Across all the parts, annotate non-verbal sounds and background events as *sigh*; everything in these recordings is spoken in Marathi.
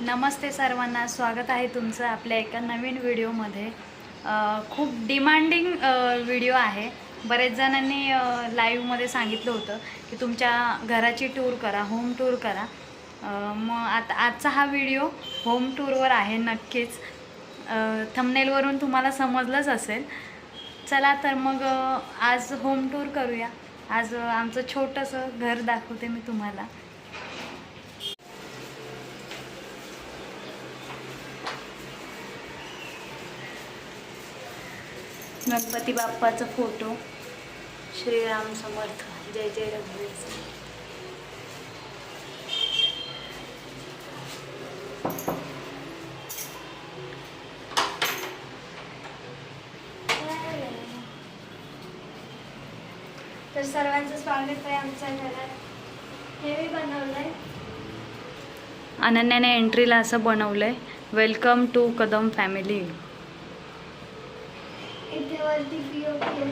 नमस्ते सर्वांना स्वागत आहे तुमचं आपल्या एका नवीन व्हिडिओमध्ये. खूप डिमांडिंग व्हिडिओ आहे. बरेच जणांनी लाईव्हमध्ये सांगितलं होतं की तुमच्या घराची टूर करा होम टूर करा. मग आता आजचा हा व्हिडिओ होम टूरवर आहे नक्कीच. थमनेलवरून तुम्हाला समजलंच असेल. चला तर मग आज होम टूर करूया. आज आमचं छोटंसं घर दाखवते मी तुम्हाला. गणपती बाप्पाचा फोटो. श्रीराम समर्थ. जय जय रघुवीर. तर सर्वांचं स्वागत आहे आमच्या घरात. हे मी बनवलंय. अनन्याने एंट्रीला असं बनवलंय. वेलकम टू कदम फॅमिली वरती पीओपी आहे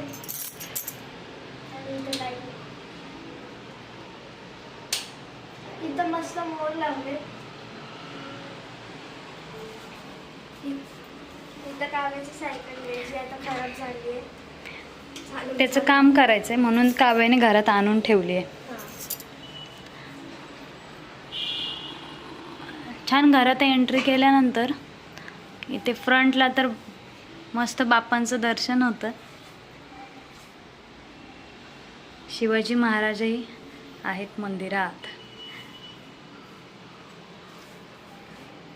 आणि इथे लाइट इथं मस्त मोर लावले. इथं काव्याची सायकल आहे जी आता खराब झाली आहे. त्याचं काम करायचंय म्हणून काव्याने घरात आणून ठेवली आहे. छान घरात एंट्री केल्यानंतर इथे फ्रंटला तर मस्त बाप्पांचं दर्शन होतं. शिवाजी महाराजही आहेत मंदिरात.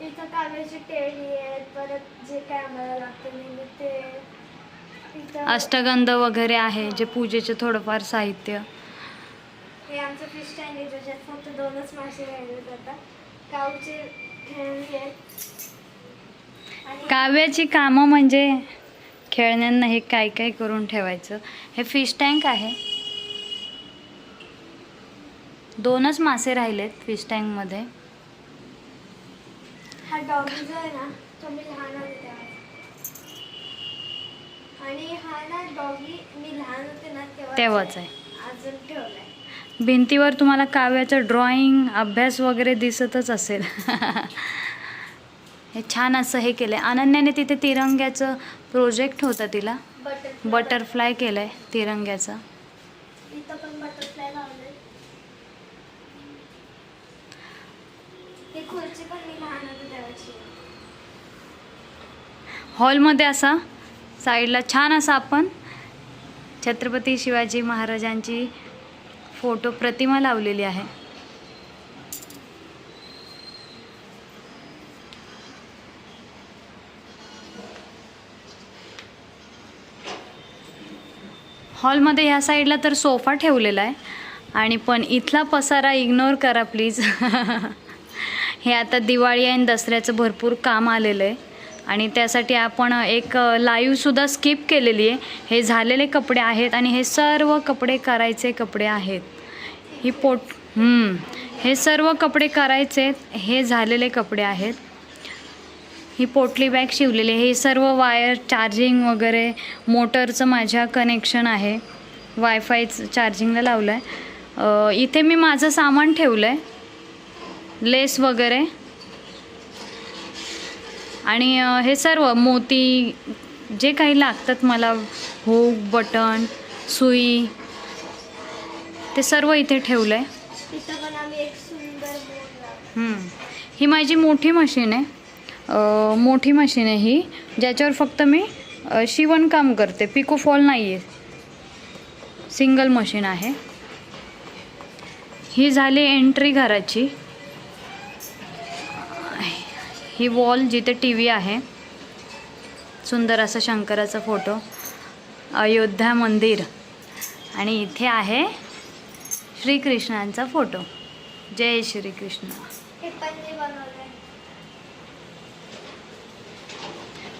इथं काव्याची टेडी आहेत परत जे काय आम्हाला लागतं नेहमी ते. इथं अष्टगंध वगैरे आहे जे पूजेचे थोडंफार साहित्य. हे आमचं फिश टँक आहे ज्याच्यात फक्त दोनच मासे राहिलेत आता. काऊचे खेळणी आहेत. काव्याची कामं म्हणजे खेळण्यांना हे काय काय करून ठेवायचं? हे फिश टँक आहे. दोनच मासे राहिलेत फिश टँकमध्ये तेव्हाच आहे. भिंतीवर तुम्हाला काव्याचं ड्रॉइंग अभ्यास वगैरे दिसतच असेल. *laughs* हे छान असं हे केलं आहे अनन्याने तिथे तिरंग्याचं प्रोजेक्ट होता तिला. बटर बटरफ्लाय केलं आहे तिरंग्याचं. हॉलमध्ये असा साईडला छान असा आपण छत्रपती शिवाजी महाराजांची फोटो प्रतिमा लावलेली आहे. हॉलमध्ये ह्या साईडला तर सोफा ठेवलेला आहे. आणि पण इथला पसारा इग्नोर करा प्लीज. *laughs* हे आता दिवाळी आणि दसऱ्याचं भरपूर काम आलेलं आहे. आणि त्यासाठी आपण एक लाईव्हसुद्धा स्किप केलेली आहे. हे झालेले कपडे आहेत आणि हे सर्व कपडे करायचे कपडे आहेत. ही पोट हे सर्व कपडे करायचे हे झालेले कपडे आहेत. ही पोटली बॅग शिवलेली आहे. हे सर्व वायर चार्जिंग वगैरे मोटरचं माझ्या कनेक्शन आहे. वायफायचं चार्जिंगला लावलं आहे इथे मी माझं सामान ठेवलं आहे लेस वगैरे. आणि हे सर्व मोती जे काही लागतात मला हुक बटन सुई ते सर्व इथे ठेवलं आहे. ही माझी मोठी मशीन आहे. मोठी मशीन आहे ही ज्याच्यावर फक्त मी शिवणकाम करते. पिको फॉल नाही आहे सिंगल मशीन आहे. ही झाली एंट्री घराची. ही वॉल जिथे टी व्ही आहे. सुंदर असा शंकराचा फोटो अयोध्या मंदिर. आणि इथे आहे श्रीकृष्णांचा फोटो जय श्रीकृष्ण हे पण मी बनवलंय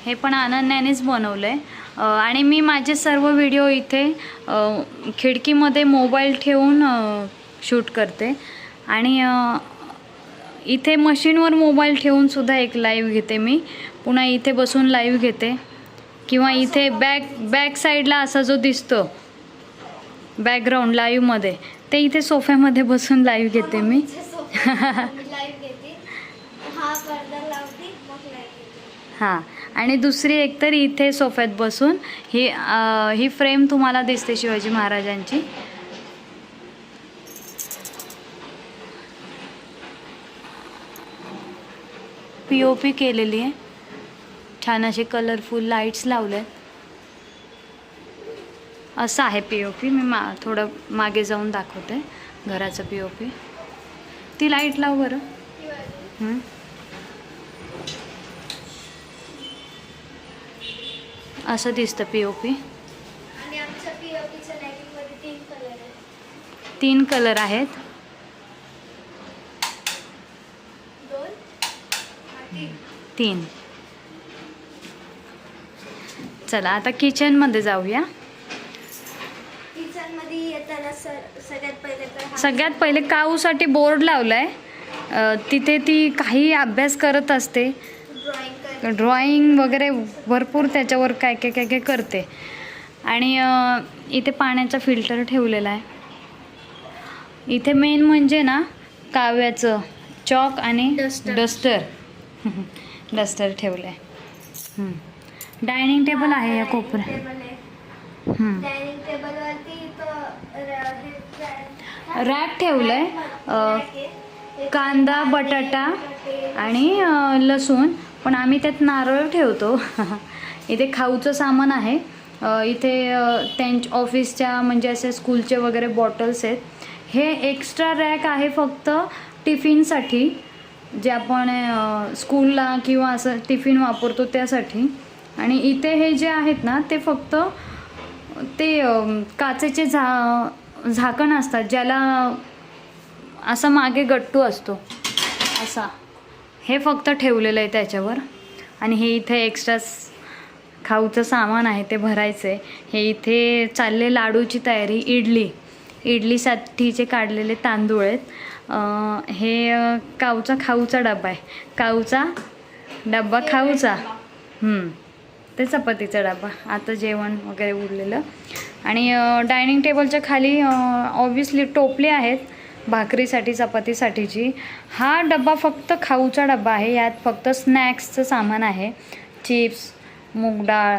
हे पण अनन्यानेच बनवलं आहे आणि मी माझे सर्व व्हिडिओ इथे खिडकीमध्ये मोबाईल ठेवून शूट करते. आणि इथे मशीनवर मोबाईल ठेवून सुद्धा एक लाईव्ह घेते मी. पुन्हा इथे बसून लाईव्ह घेते. किंवा इथे बॅक बॅक साईडला असा जो दिसतो बॅकग्राऊंड लाईव्हमध्ये ते इथे सोफ्यामध्ये बसून लाईव्ह घेते मी. हा. आणि दुसरी एकतर इथे सोफ्यात बसून ही ही फ्रेम तुम्हाला दिसते शिवाजी महाराजांची. पी ओ पी केलेली आहे. छान असे कलरफुल लाईट्स लावले असं आहे पी ओ पी मी मा थोडं मागे जाऊन दाखवते. घराचं पी ओ पी ती लाइट लाव बरं ती बाजू. हं. असं दिसतं पी ओ पी तीन कलर आहेत. तीन चला आता किचनमध्ये जाऊया. सगळ्यात पहिले काऊसाठी बोर्ड लावलाय? तिथे ती काही अभ्यास करत असते. ड्रॉइंग वगैरे भरपूर त्याच्यावर काय काय काय काय करते. आणि इथे पाण्याचा फिल्टर ठेवलेला आहे. इथे मेन म्हणजे ना काव्याचं चॉक आणि. डस्टर. डस्टर ठेवलं आहे डायनिंग टेबल आहे या हे रॅक- रॅक आहे. कांदा बटाटा आणि लसूण. पण आम्ही त्यात नारळ ठेवतो. इथे खाऊचं सामान आहे. इथे त्यांच्या ऑफिसच्या म्हणजे असे स्कूलचे वगैरे बॉटल्स आहेत. हे एक्स्ट्रा रॅक आहे फक्त टिफिनसाठी जे आपण स्कूलला किंवा असं टिफिन वापरतो त्यासाठी. आणि इथे हे जे आहेत ना ते फक्त ते काचेचे झा झाकण असतात ज्याला असा मागे गट्टू असतो. असा. हे फक्त ठेवलेलं आहे त्याच्यावर. आणि हे इथे एक्स्ट्रा खाऊचं सामान आहे ते भरायचं आहे हे इथे चालले लाडूची तयारी इडली. इडलीसाठीचे काढलेले तांदूळ आहेत. हे काऊचा खाऊचा डबा आहे. काऊचा डब्बा खाऊचा. ते चपातीचा डबा आता जेवण वगैरे उरलेलं. आणि डायनिंग टेबलच्या खाली ऑब्विसली टोपले आहेत. भाकरीसाठी चपातीसाठीची. हा डबा फक्त खाऊचा डबा आहे. यात फक्त स्नॅक्सचं सामान आहे. चिप्स मूग डाळ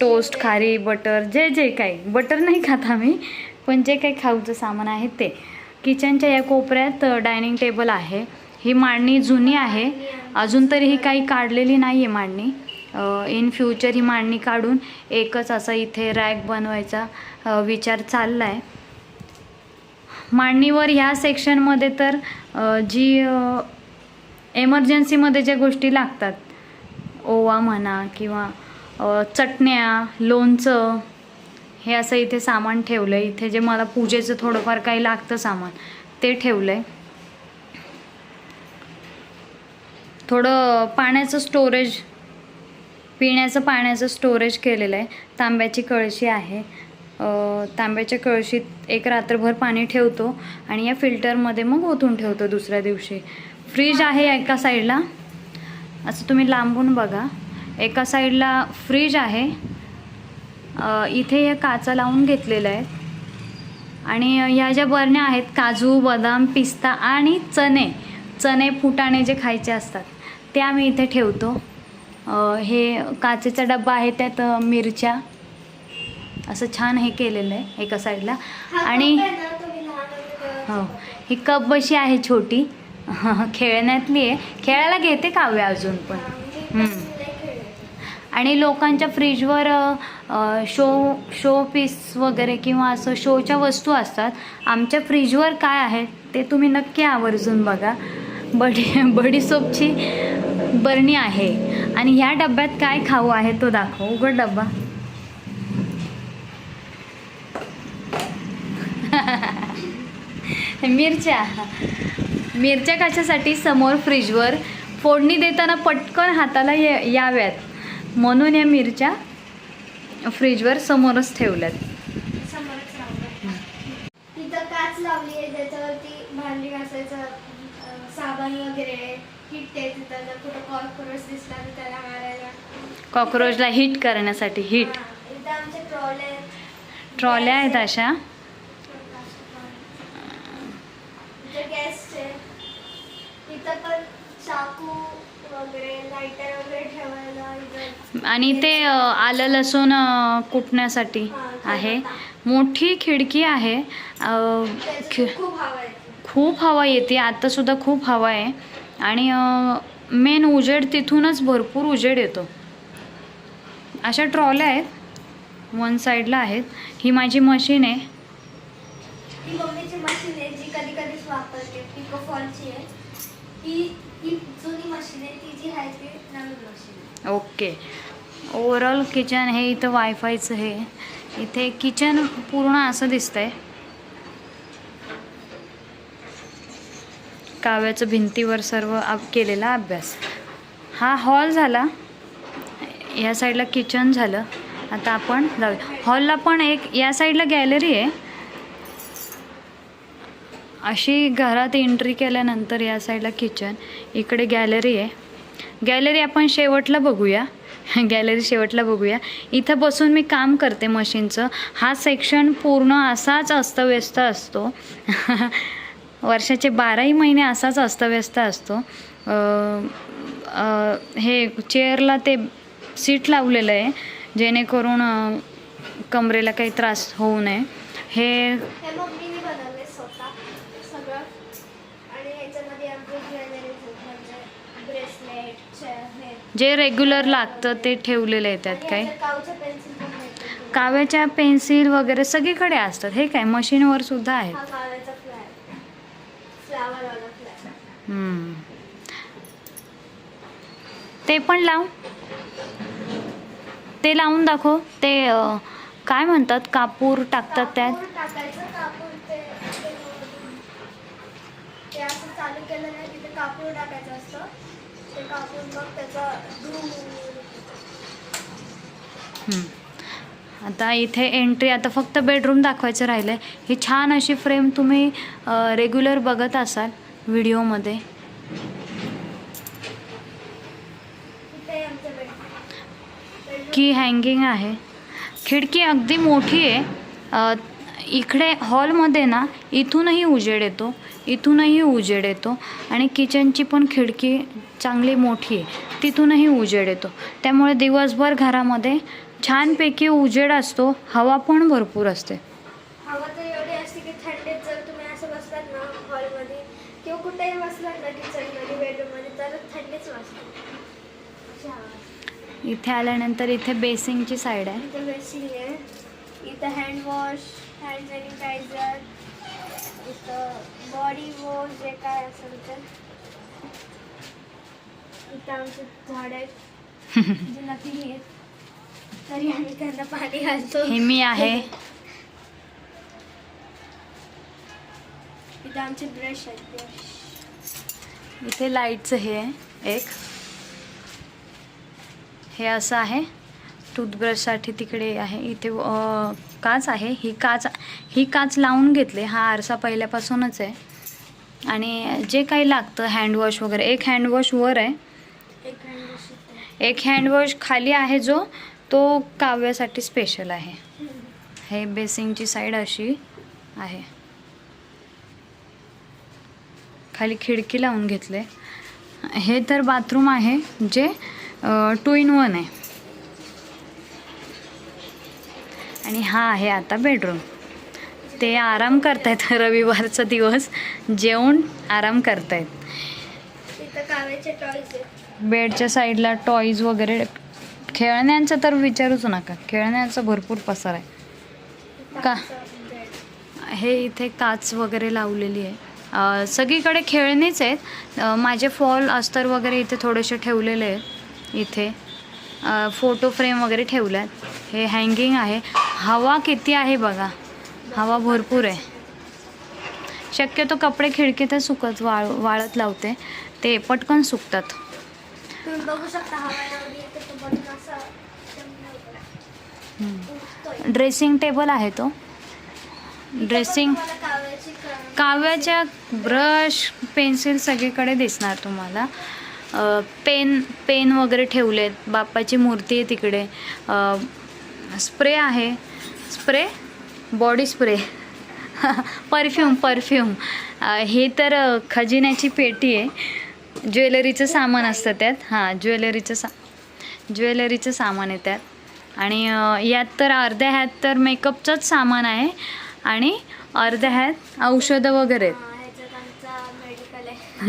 टोस्ट खारी बटर जे जे काही. बटर नाही खात आम्ही पण जे काही खाऊचं सामान आहे ते. किचनच्या या कोपऱ्यात डायनिंग टेबल आहे. ही मांडणी जुनी आहे. अजून तरी ही काही काढलेली नाही आहे मांडणी इन फ्युचर ही मांडणी काढून एकच असा इथे रॅक बनवायचा विचार चालला आहे मांडणीवर ह्या सेक्शनमध्ये तर जी एमर्जन्सीमध्ये ज्या गोष्टी लागतात ओवा म्हणा किंवा चटण्या लोणचं हे असं इथे सामान ठेवलं आहे इथे जे मला पूजेचं थोडंफार काही लागतं सामान ते ठेवलं आहे थोडं पाण्याचं स्टोरेज पिण्याचं पाण्याचं स्टोरेज केलेलं आहे. तांब्याची कळशी आहे. तांब्याच्या कळशीत एक रात्रभर पाणी ठेवतो आणि या फिल्टरमध्ये मग ओतून ठेवतो दुसऱ्या दिवशी. फ्रीज आहे एका साईडला. असं तुम्ही लांबून बघा. एका साईडला फ्रीज आहे. इथे या काचा लावून घेतलेल्या आहेत. आणि ह्या ज्या बरण्या आहेत काजू बदाम पिस्ता आणि चणे चणे फुटाणे जे खायचे असतात ते आम्ही इथे ठेवतो. हे काचेचा डब्बा आहे त्यात मिरच्या असं छान हे केलेलं आहे एका साईडला. आणि हो ही कप बशी आहे छोटी. खेळण्यातली आहे. खेळायला घेते काव्य अजून पण. मी हम्म. पण लय खेळले. आणि लोकांच्या फ्रीजवर शो शो पीस वगैरे किंवा असं शोच्या वस्तू असतात. आमच्या फ्रीजवर काय आहे ते तुम्ही नक्की आवर्जून बघा. बडी बडीसोपची बरणी आहे. आणि ह्या डब्यात काय खाऊ आहे तो दाखव. उघड डब्बा. *laughs* मिरच्या. मिरच्या कशासाठी? समोर फ्रीजवर. फोडणी देताना पटकन हाताला ये याव्यात. म्हणून या मिरच्या फ्रीजवर समोरच ठेवल्यात. समोरच लावलं. तिथं काच लावली आहे ज्याच्यावरती भांडी घासायचं अं, साबण वगैरे हिट आहे तिथं जर कुठं कॉर्पोरेट दिसला तर त्याला मारायला. कॉक्रोचला हिट करण्यासाठी हिट ट्रॉल्या आहेत. अशा इथं गॅसचे तिथं पण चाकू वगैरे लायटर वगैरे ठेवायला इथं आणि ते आलं लसूण कुटण्यासाठी आहे. मोठी खिडकी आहे. अ, खि त्याच्यात खूप हवा येते. खूप हवा येते. आत्तासुद्धा खूप हवा आहे. आणि मेन उजेड तिथूनच भरपूर उजेड येतो. अशा ट्रॉल्या आहेत. वन साईडला आहेत. ही माझी मशीन आहे. ही मम्मीची मशीन आहे जी कधी कधीच वापरते. पिको फॉलची आहे. ही ही जुनी मशीन आहे ती जी आहे ती नवीन मशीन ओके. ओव्हरऑल किचन हे इथं वायफायचं हे. इथे किचन पूर्ण असं दिसतंय. काव्याचं भिंतीवर सर्व केलेला अभ्यास. हा हॉल झाला. या साईडला किचन झालं. आता आपण जाऊ हॉलला पण एक या साईडला गॅलरी आहे. अशी घरात एंट्री केल्यानंतर या साईडला किचन इकडे गॅलरी आहे. गॅलरी आपण शेवटला बघूया. *laughs* गॅलरी शेवटला बघूया. इथं बसून मी काम करते मशीनचं. हा सेक्शन पूर्ण असाच अस्तव्यस्त असतो. *laughs* वर्षाचे बाराही महिने असाच अस्तव्यस्त असतो. हे चेअरला ते सीट लावलेलं आहे. जेणेकरून कमरेला काही त्रास होऊ नये. हे हे मम्मीने बनवले स्वतः सगळं आणि ह्याच्यामध्ये आमचे ज्वेलरी म्हणजे ब्रेसलेट हे जे रेग्युलर लागतं ते ठेवलेलं आहे त्यात काय? काव्याच्या पेन्सिल वगैरे सगळीकडे असतात. हे काय? मशीनवर सुद्धा आहेत. ते पण लाव. ते लावून दाखव. ते काय म्हणतात? कापूर टाकतात त्यात. कापूर टाकायचं असतं. ते मग त्याचा. आता इथे एंट्री आता फक्त बेडरूम दाखवायचं राहिलं आहे ही छान अशी फ्रेम तुम्ही रेग्युलर बघत असाल व्हिडिओमध्ये. की हँगिंग आहे. खिडकी अगदी मोठी आहे. इकडे हॉलमध्ये ना इथूनही उजेड येतो. इथूनही उजेड येतो आणि किचनची पण खिडकी चांगली मोठी आहे. तिथूनही उजेड येतो. त्यामुळे दिवसभर घरामध्ये छानपैकी उजेड असतो हवा पण भरपूर असते. हवा तर एवढी असते की थंडीत जर तुम्ही असं बसलात ना हॉलमध्ये किंवा कुठेही बसलात ना किचनमध्ये बेडरूममध्ये तर थंडीच वाजते. अशी हवा असते. इथे आल्यानंतर इथे बेसिंगची साईड आहे. इथं बेसिंग आहे. इथं हँड वॉश हँड सॅनिटायझर इथं बॉडी वॉश जे काय असेल ते. इथं आमचे झाड आहेत. *laughs* जे नकली आहेत. तरी आम्ही त्यांना पाणी घालतो. हे मी आहे. इथं आमचे ब्रश आहेत. ब्रश इथे लाईटचं हे आहे एक. हे असं आहे. टूथब्रशसाठी तिकडे आहे. इथे काच आहे. ही काच ही काच लावून घेतली. हा आरसा पहिल्यापासूनच आहे. आणि जे काही लागतं हँडवॉश वगैरे एक हँडवॉश वर आहे. एक एक हँडवॉश खाली आहे जो तो काव्यासाठी स्पेशल आहे. हे बेसिंगची साईड अशी आहे. खाली खिडकी लावून घेतले. हे तर बाथरूम आहे जे टू इन वन आहे. आणि हा आहे आता बेडरूम ते आराम करतायत *laughs* रविवारचा दिवस. जेवून आराम करतायत. आहेत. बेडच्या साईडला टॉईज वगैरे. खेळण्यांचं तर विचारूच नका. खेळण्याचा भरपूर पसार आहे. का? हे इथे काच वगैरे लावलेली आहे. सगळीकडे खेळणीच आहेत. माझे फॉल अस्तर वगैरे इथे थोडेसे ठेवलेले आहेत. इथे. फोटो फ्रेम वगैरे ठेवल्यात. हे हँगिंग आहे. हवा किती आहे बघा. हवा भरपूर आहे. शक्यतो कपडे खिडकीतच सुकत वाळ वाळत लावते. ते पटकन सुकतात. ड्रेसिंग टेबल आहे तो. ड्रेसिंग काव्याच्या ब्रश पेन्सिल सगळीकडे दिसणार तुम्हाला. पेन पेन वगैरे ठेवलेत. बाप्पाची मूर्ती आहे तिकडे. स्प्रे आहे. Spray? Body spray. Perfume perfume. हे तर खजिन्याची पेटी आहे. ज्वेलरीचं सामान असतं त्यात. हां ज्वेलरीचं सा ज्वेलरीचं सामान आहे त्यात. आणि यात तर अर्ध्या ह्यात तर मेकअपचंच सामान आहे. आणि अर्ध्या ह्यात औषधं वगैरे आहेत.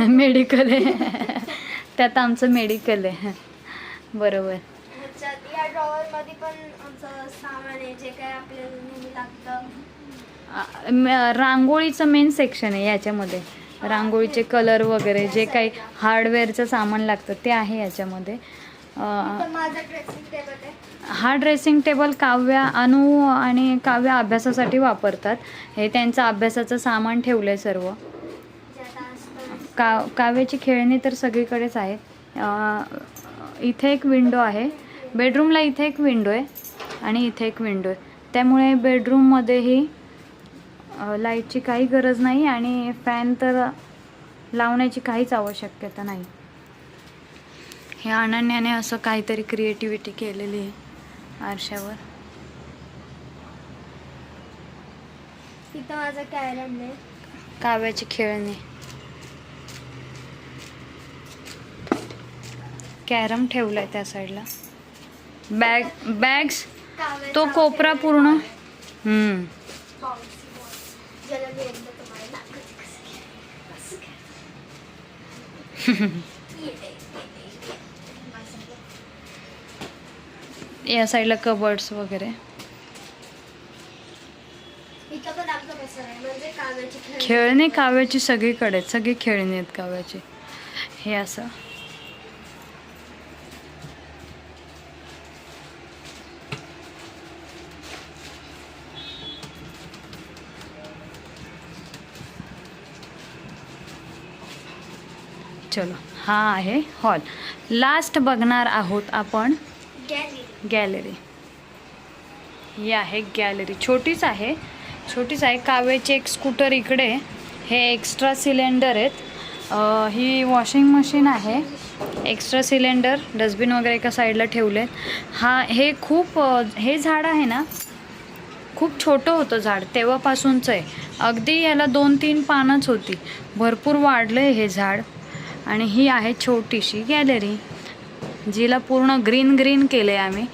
मेडिकल आहे. *laughs* *laughs* त्यात आमचं मेडिकल आहे. बरोबर. या ड्रॉवरमध्ये पण आमचं सामान आहे जे काय आपल्याला नेहमी लागतं. रांगोळीचं मेन सेक्शन आहे याच्यामध्ये. रांगोळीचे कलर वगैरे जे काही हार्डवेअरचं सामान लागतं ते आहे याच्यामध्ये. हा ड्रेसिंग टेबल काव्या अनु आणि काव्या अभ्यासासाठी वापरतात. हे त्यांचं अभ्यासाचं सामान ठेवलं आहे सर्व का काव्याची खेळणी तर सगळीकडेच आहेत. इथे एक विंडो आहे. बेडरूमला इथे एक विंडो आहे आणि इथे एक विंडो आहे. त्यामुळे बेडरूममध्येही लाईटची काही गरज नाही आणि फॅन तर लावण्याची काहीच आवश्यकता नाही. हे अनन्याने असं काहीतरी क्रिएटिव्हिटी केलेली आहे आरशावर. तिथं माझं कॅरम आहे. काव्याची खेळणी. कॅरम ठेवलाय त्या साईडला बॅग बॅग्स तो कोपरा पूर्ण? *laughs* या साईडला कबर्ड्स वगैरे. खेळणे काव्याची सगळीकडे सगळी खेळणी आहेत काव्याची. हे असं. चलो. हा आहे हॉल लास्ट बघणार आहोत आपण गॅलरी ही आहे गॅलरी छोटीच आहे. छोटीच आहे. काव्याची एक स्कूटर इकडे. हे एक्स्ट्रा सिलेंडर आहेत. ही वॉशिंग मशीन आहे. एक्स्ट्रा सिलेंडर डस्टबिन वगैरे एका साईडला ठेवले हा हे खूप हे झाड आहे ना खूप छोटं होतं झाड. तेव्हापासूनचं आहे. अगदी याला दोन तीन पानंच होती. भरपूर वाढलं आहे हे झाड. आणि ही आहे छोटीशी गॅलरी जिला पूर्ण ग्रीन ग्रीन केले आम्ही.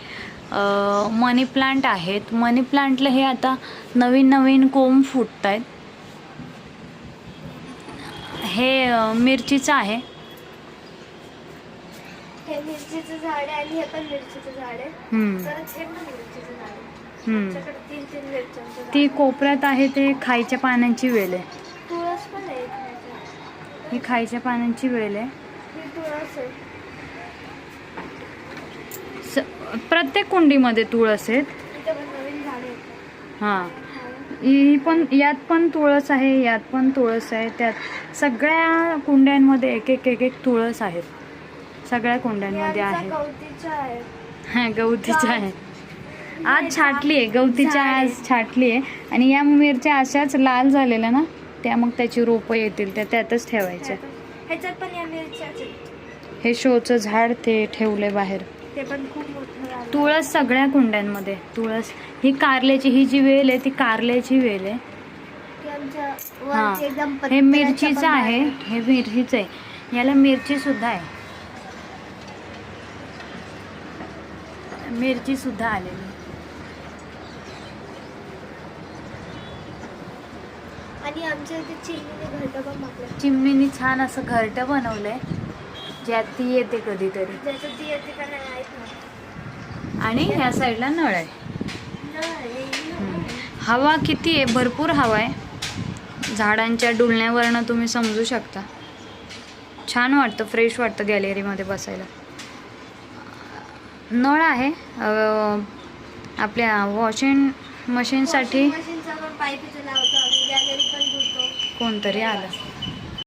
मनी प्लांट आहेत. मनी प्लांटला हे आता नवीन नवीन कोंब फुटत आहेत हे मिरचीचं आहे. हे मिरचीचं झाड आहे आणि हे पण मिरचीचं झाड आहे. हे आहे ती कोपऱ्यात आहे ते खायच्या पानांची वेल आहे तुळस पण आहे इथे. ही खायच्या पानांची वेल आहे. प्रत्येक कुंडीमध्ये तुळस आहेत. हां. ही. पण यात पण तुळस आहे यात पण तुळस आहे. त्यात सगळ्या कुंड्यांमध्ये एक एक एक एक तुळस आहेत. सगळ्या कुंड्यांमध्ये आहे. हा गवतीच्या आहे. आज छाटली आहे गवतीच्या आज छाटली आहे. आणि या मिरच्या अशाच लाल झालेल्या ना? त्या मग त्याची रोपं येतील त्या त्यातच ठेवायच्या. ह्याच्यात पण या मिरच्याच आहेत. हे शोचं झाड ते ठेवलंय बाहेर. ते पण खूप मोठं तुळस सगळ्या कुंड्यांमध्ये तुळस. ही कारल्याची ही जी वेल आहे ती कारल्याची वेल आहे. आमच्या हा. एकदम हे मिरचीचं पण आहे. हे मिरचीचं आहे. याला मिरची सुद्धा आहे. मिरची सुद्धा आलेली. आणि आमच्या इथे चिमणीने घरटं पण मागलं चिमणीने छान असं घरटं बनवलंय ज्यात ती येते कधीतरी. ज्याचं ती येते का नाही माहीत नाही. आणि ह्या साईडला नळ आहे. नाही. हवा किती आहे भरपूर हवा आहे. झाडांच्या डुलण्यावरनं तुम्ही समजू शकता. छान वाटतं फ्रेश वाटतं गॅलरीमध्ये बसायला. नळ आहे अं, आपल्या वॉशिंग मशीनसाठी वॉशिंग मशीनचा पण पाईप इथे लावतो आम्ही गॅलरी पण धुतो कोणतरी आलं.